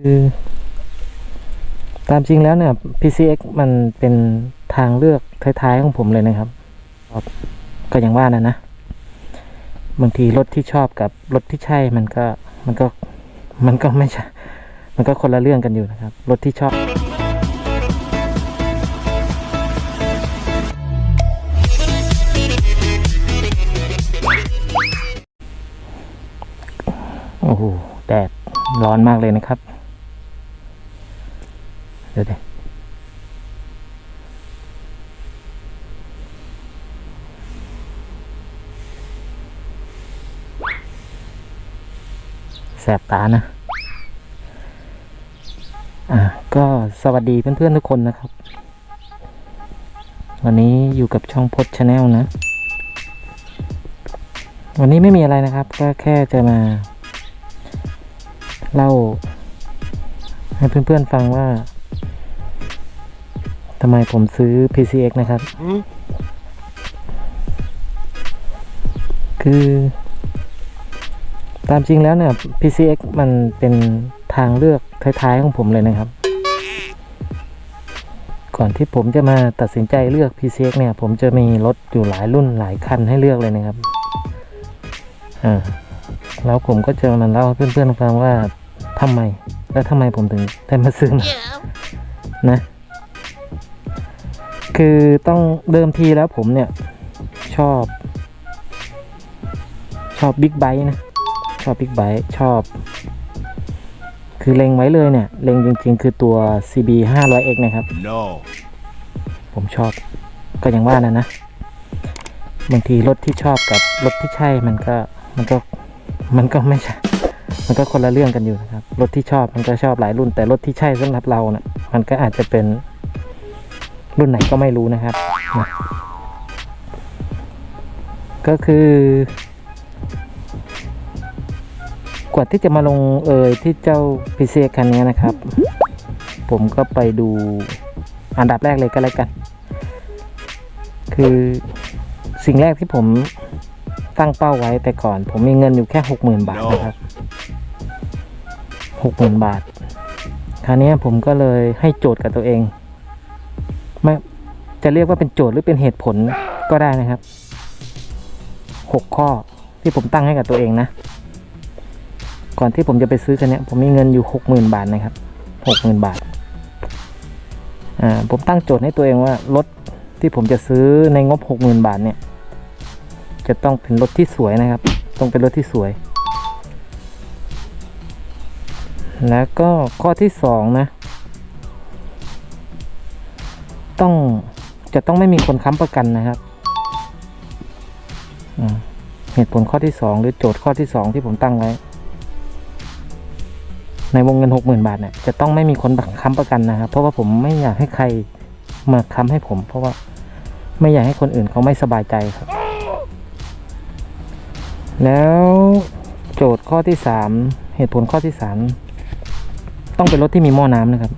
คือตามจริงแล้วเนี่ย PCX มันเป็นทางเลือกท้ายๆของผมเลยนะครับครับ ก็อย่างว่านะนะ บางทีรถที่ชอบกับรถที่ใช่มันก็มันก็มันก็ไม่ใช่ มันก็คนละเรื่องกันอยู่นะครับ รถที่ชอบโอ้โหแดดร้อนมากเลยนะครับ เดี๋ยวเดี๋ยวแสบตานะ อะก็สวัสดีเพื่อนๆทุกคนนะครับ วันนี้อยู่กับช่องพดชาแนลนะ วันนี้ไม่มีอะไรนะครับ ก็แค่จะมาเล่าให้เพื่อนๆฟังว่า ทำไมผมซื้อ PCX นะครับ คือ ตามจริงแล้วเนี่ย PCX มันเป็นทางเลือกท้ายๆของผมเลยนะครับ ก่อนที่ผมจะมาตัดสินใจเลือก PCX เนี่ย ผมจะมีรถอยู่หลายรุ่นหลายคันให้เลือกเลยนะครับ อ่า แล้วผมก็จะมาเล่าให้เพื่อนๆฟังว่าทำไม แล้วทำไมผมถึงได้มาซื้อมานะ คือต้องเดิมทีแล้วผมเนี่ย ชอบ ชอบบิ๊กไบค์นะ ชอบบิ๊กไบค์ชอบ คือเล็งไว้เลยเนี่ย เล็งจริงๆ คือตัว CB 500X นะครับ No. ผมชอบก็อย่างว่านะนะ บางทีรถที่ชอบกับรถที่ใช่มันก็มันก็มันก็ไม่ใช่มันก็คนละเรื่องกันอยู่นะครับ รถที่ชอบมันก็ชอบหลายรุ่น แต่รถที่ใช่สำหรับเราเนะ่ะมันก็อาจจะเป็น รุ่นไหนก็ไม่รู้นะครับนะก็คือกว่าที่จะมาลงเอยที่เจ้าพีเซคันนี้นะครับ ผมก็ไปดูอันดับแรกเลยก็แล้วกัน คือสิ่งแรกที่ผมตั้งเป้าไว้แต่ก่อน ผมมีเงินอยู่แค่หกหมื่นบาทนะครับหกหมื่นบาท คราวนี้ผมก็เลยให้โจทย์กับตัวเอง ไม่จะเรียกว่าเป็นโจทย์หรือเป็นเหตุผลก็ได้นะครับหกข้อที่ผมตั้งให้กับตัวเองนะ ก่อนที่ผมจะไปซื้อคันนี้ผมมีเงินอยู่หกหมื่นบาทนะครับหกหมื่นบาท อ่า ผมตั้งโจทย์ให้ตัวเองว่ารถที่ผมจะซื้อในงบหกหมื่นบาทเนี่ย จะต้องเป็นรถที่สวยนะครับ ต้องเป็นรถที่สวย แล้วก็ข้อที่สองนะ ต้องจะต้องไม่มีคนค้ำประกันนะครับเหตุผลข้อที่สองหรือโจทย์ข้อที่สองที่ผมตั้งไว้ ในวงเงินหกหมื่นบาทเนี่ยจะต้องไม่มีคนค้ำประกันนะครับ เพราะว่าผมไม่อยากให้ใครมาค้ำให้ผม เพราะว่าไม่อยากให้คนอื่นเขาไม่สบายใจครับ แล้วโจทย์ข้อที่สามเหตุผลข้อที่สามต้องเป็นรถที่มีหม้อน้ำนะครับ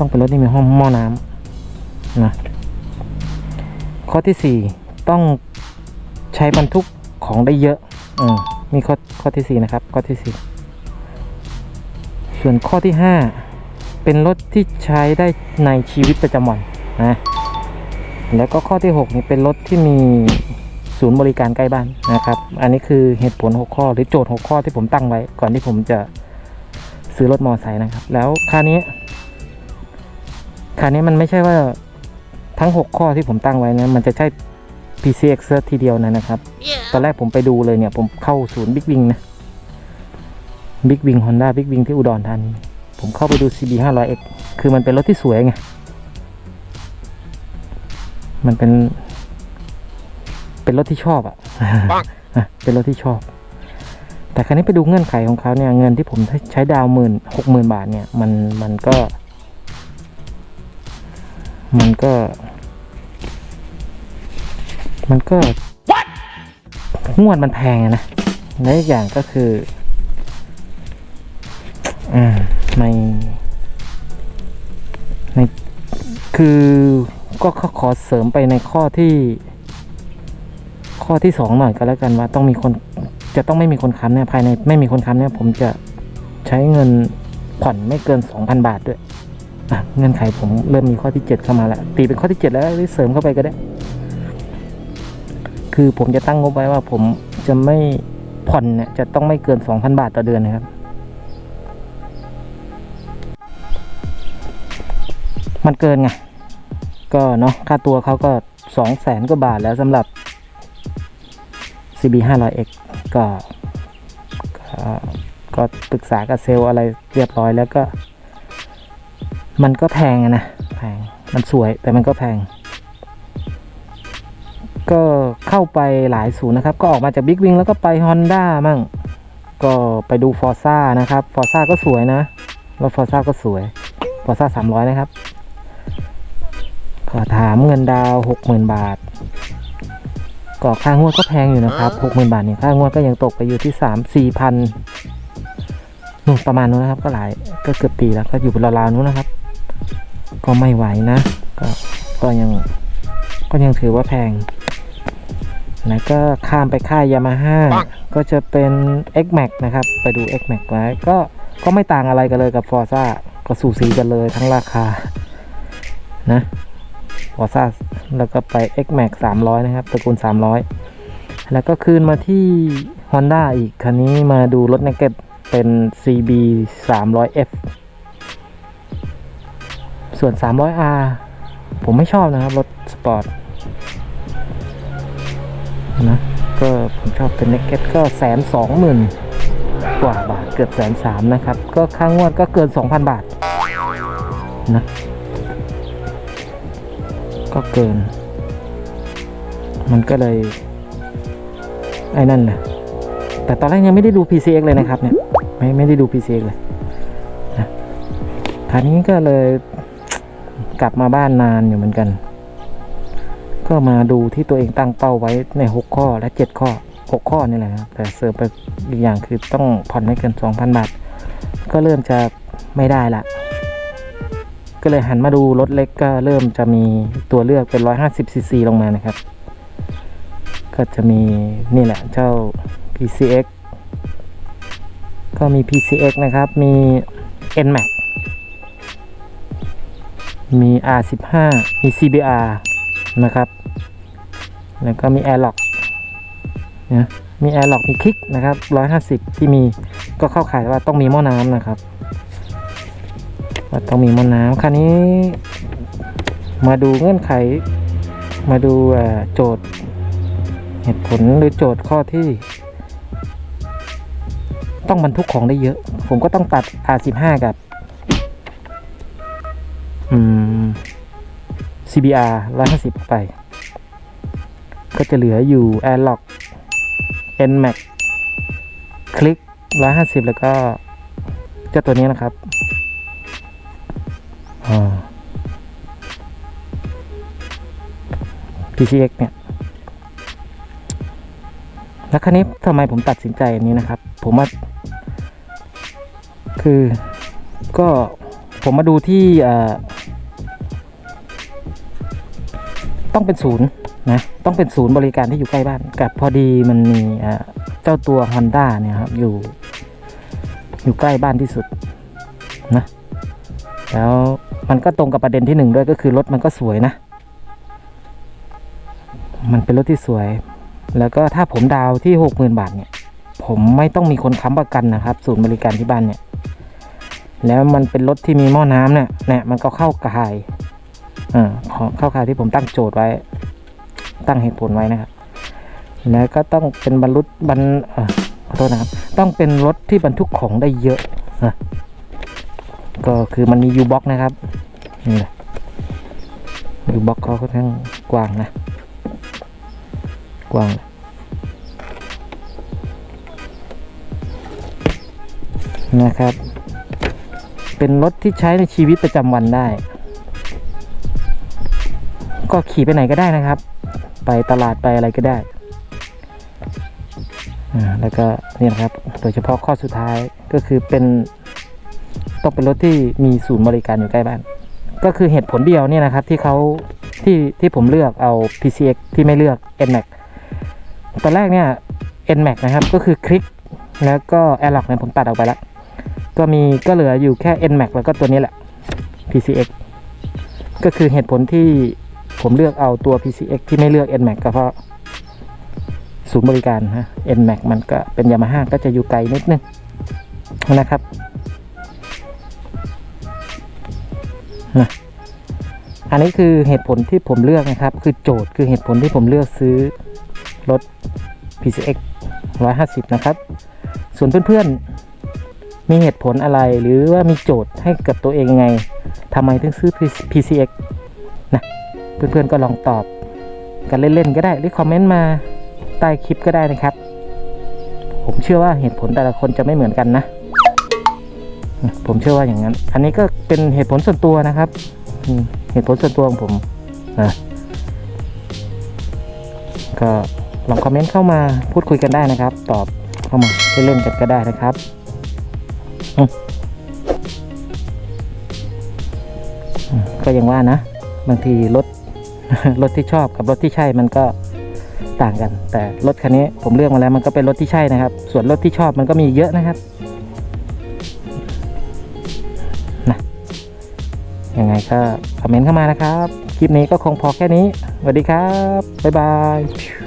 ต้องเป็นรถที่มีห้องหม้อน้ำนะข้อที่สี่ต้องใช้บรรทุกของได้เยอะอืมมีข้อข้อที่สี่นะครับ ข้อที่สี่ส่วนข้อที่ 5 เป็นรถที่ใช้ได้ในชีวิตประจำวันนะแล้วก็ข้อที่ 6 นี่เป็นรถที่มีศูนย์บริการใกล้บ้านนะครับ อันนี้คือเหตุผล 6 ข้อหรือโจทย์ 6 ข้อที่ผมตั้งไว้ ก่อนที่ผมจะซื้อรถมอเตอร์ไซค์นะครับ แล้วคราวนี้ คราวนี้มันไม่ใช่ว่าทั้ง 6 ข้อที่ผมตั้งไว้นะ มันจะใช่ PCX เซอร์ทีเดียวนะนะครับ ตอนแรกผมไปดูเลยเนี่ย ผมเข้าศูนย์บิ๊กวิงนะบิ๊กวิงฮอนด้าบิ๊กวิงที่อุดรธานีผมเข้าไปดู CB 500X คือมันเป็นรถที่สวยไง มันเป็น เป็นรถที่ชอบอะปังอะ เป็นรถที่ชอบ แต่ครั้นี้ไปดูเงื่อนไขของเขาเนี่ย เงินที่ผมใช้ดาวหมื่นหกหมื่นบาทเนี่ย มัน มันก็ มันก็ มันก็งวดมันแพงอะนะและอีกอย่างก็คือ อ่าในในคือก็ขอขอเสริมไปในข้อที่ ข้อที่สองหน่อยก็แล้วกันว่าต้องมีคนจะต้องไม่มีคนค้ำเนี่ยภายในไม่มีคนค้ำเนี่ยผมจะใช้เงินผ่อนไม่เกิน2,000บาทด้วยอะ เงื่อนไขผมเริ่มมีข้อที่ 7 เข้ามาแล้วตีเป็นข้อที่ 7 แล้วหรือเสริมเข้าไปก็ได้ คือผมจะตั้งงบไว้ว่าผมจะไม่ผ่อนเนี่ยจะต้องไม่เกิน 2,000 บาทต่อเดือนนะครับ มันเกินไง ก็เนาะค่าตัวเขาก็สองแสนกว่าบาทแล้วสำหรับ CB 500X ก็ก็ก็ปรึกษากับเซลอะไรเรียบร้อยแล้วก็ มันก็แพงนะแพงมันสวยแต่มันก็แพง ก็เข้าไปหลายศูนย์นะครับ ก็ออกมาจากบิ๊กวิงแล้วก็ไป Honda มั่ง ก็ไปดู f o r z a นะครับ f o r z a ก็สวยนะรถ f o r z a ก็สวย f o r z a 300นะครับก็ถามเงินดาวหกหมื่นบาทก็ค่างวดก็แพงอยู่นะครับหกหมื่นบาทเนี่ยค่างวดก็ยังตกไปอยู่ที่สามสี่พันนู่นประมาณนู้นนะครับ ก็หลายก็เกือบปีแล้วก็อยู่ราวๆนู้นนะครับ ก็ไม่ไหวนะ ก็ก็ยังก็ยังถือว่าแพงแล้วก็ข้ามไปค่ายยามาฮ่าก็จะเป็น X Max นะครับ ไปดู X Max ไว้ก็ก็ไม่ต่างอะไรกันเลยกับ Forza ก็สูสีกันเลยทั้งราคานะฟอร์ซ่าแล้วก็ไป X Max 300 นะครับตระกูล 300 แล้วก็คืนมาที่ Honda อีก คันนี้มาดูรถ Naked เป็น CB 300F ส่วน 300R ผมไม่ชอบนะครับ รถสปอร์ตนะก็ผมชอบเป็น Naked ก็แสนสองหมื่นกว่าบาทเกือบแสนสามนะครับ ก็ค่างวดก็เกิน 2,000 บาทนะก็เกิน มันก็เลย ไอ้นั่นแหละแต่ตอนแรกยังไม่ได้ดู PCX เลยนะครับเนี่ย ไม่ไม่ได้ดู PCX เลยนะคราวนี้ก็เลย กลับมาบ้านนานอยู่เหมือนกัน ก็มาดูที่ตัวเองตั้งเป้าไว้ใน 6 ข้อและ 7 ข้อ 6 ข้อนี่แหละครับแต่เสริมไปอีกอย่างคือต้องผ่อนไม่เกิน 2,000 บาท ก็เริ่มจะไม่ได้ละ ก็เลยหันมาดูรถเล็กก็เริ่มจะมีตัวเลือกเป็น 150ซีซีลงมานะครับ ก็จะมีนี่แหละเจ้า PCX ก็มี PCX นะครับ มี NMAX มี R15 มี CBR นะครับ แล้วก็มี Airlock นะมี Airlock มีคลิกนะครับ 150 ที่มีก็เข้าข่ายว่าต้องมีหม้อน้ำนะครับว่าต้องมีหม้อน้ำคันนี้ มาดูเงื่อนไข มาดูโจทย์ เหตุผลหรือโจทย์ข้อที่ ต้องบรรทุกของได้เยอะ ผมก็ต้องตัด R15 กับ CBR 150 ไป ก็จะเหลืออยู่ Airlock NMAX คลิก 150 แล้วก็เจ้าตัวนี้นะครับอ่า PCX เนี่ย แล้วครั้นี้ทำไมผมตัดสินใจอันนี้นะครับ ผมว่า คือก็ผมมาดูที่อ่อ ต้องเป็นศูนย์นะต้องเป็นศูนย์บริการที่อยู่ใกล้บ้านกับพอดีมันมีเจ้าตัว Honda เนี่ยครับอยู่อยู่ใกล้บ้านที่สุดนะแล้วมันก็ตรงกับประเด็นที่หนึ่งด้วยก็คือรถมันก็สวยนะ มันเป็นรถที่สวย แล้วก็ถ้าผมดาวที่หกหมื่นบาทเนี่ย ผมไม่ต้องมีคนค้ำประกันนะครับ ศูนย์บริการที่บ้านเนี่ย แล้วมันเป็นรถที่มีหม้อน้ำเนี่ยเนี่ยมันก็เข้าข่าย อ่าของเข้าข่ายที่ผมตั้งโจทย์ไว้ ตั้งเหตุผลไว้นะครับ แล้วก็ต้องเป็นบรรลุบรรขอโทษนะครับ ต้องเป็นรถที่บรรทุกของได้เยอะนะก็คือมันมี U box นะครับนี่แหละ U box เขาค่อนข้างกว้างนะ กว้างนะครับ เป็นรถที่ใช้ในชีวิตประจำวันได้ ก็ขี่ไปไหนก็ได้นะครับ ไปตลาดไปอะไรก็ได้แล้วก็นี่นะครับโดยเฉพาะข้อสุดท้ายก็คือเป็นต้องเป็นรถที่มีศูนย์บริการอยู่ใกล้บ้าน ก็คือเหตุผลเดียวเนี่ยนะครับที่เขาที่ที่ผมเลือกเอา PCX ที่ไม่เลือก NMAX ตอนแรกเนี่ย NMAX นะครับก็คือคลิกแล้วก็ Airlock เนี่ยผมตัดออกไปแล้ว ก็ก็มีก็เหลืออยู่แค่ NMAX แล้วก็ตัวนี้แหละ PCX ก็คือเหตุผลที่ ผมเลือกเอาตัว PCX ที่ไม่เลือก NMAX ก็เพราะศูนย์บริการฮะ NMAX มันก็เป็นยามาฮ่าก็จะอยู่ไกลนิดนึงนะครับนะอันนี้คือเหตุผลที่ผมเลือกนะครับ คือโจทย์คือเหตุผลที่ผมเลือกซื้อรถ PCX 150 นะครับ ส่วนเพื่อนๆ มีเหตุผลอะไรหรือว่ามีโจทย์ให้กับตัวเองยังไงทำไมถึงซื้อ PCX นะ เพื่อนๆก็ลองตอบกันเล่นๆก็ได้หรือคอมเมนต์มาใต้คลิปก็ได้นะครับ ผมเชื่อว่าเหตุผลแต่ละคนจะไม่เหมือนกันนะ ผมเชื่อว่าอย่างนั้น อันนี้ก็เป็นเหตุผลส่วนตัวนะครับ เหตุผลส่วนตัวของผมนะก็ลองคอมเมนต์เข้ามาพูดคุยกันได้นะครับ ตอบเข้ามาเล่นๆกันก็ได้นะครับก็อย่างว่านะ บางทีรถ รถที่ชอบกับรถที่ใช่มันก็ต่างกัน แต่รถคันนี้ผมเลือกมาแล้วมันก็เป็นรถที่ใช่นะครับ ส่วนรถที่ชอบมันก็มีเยอะนะครับนะยังไงก็คอมเมนต์เข้ามานะครับ คลิปนี้ก็คงพอแค่นี้สวัสดีครับ บ๊ายบาย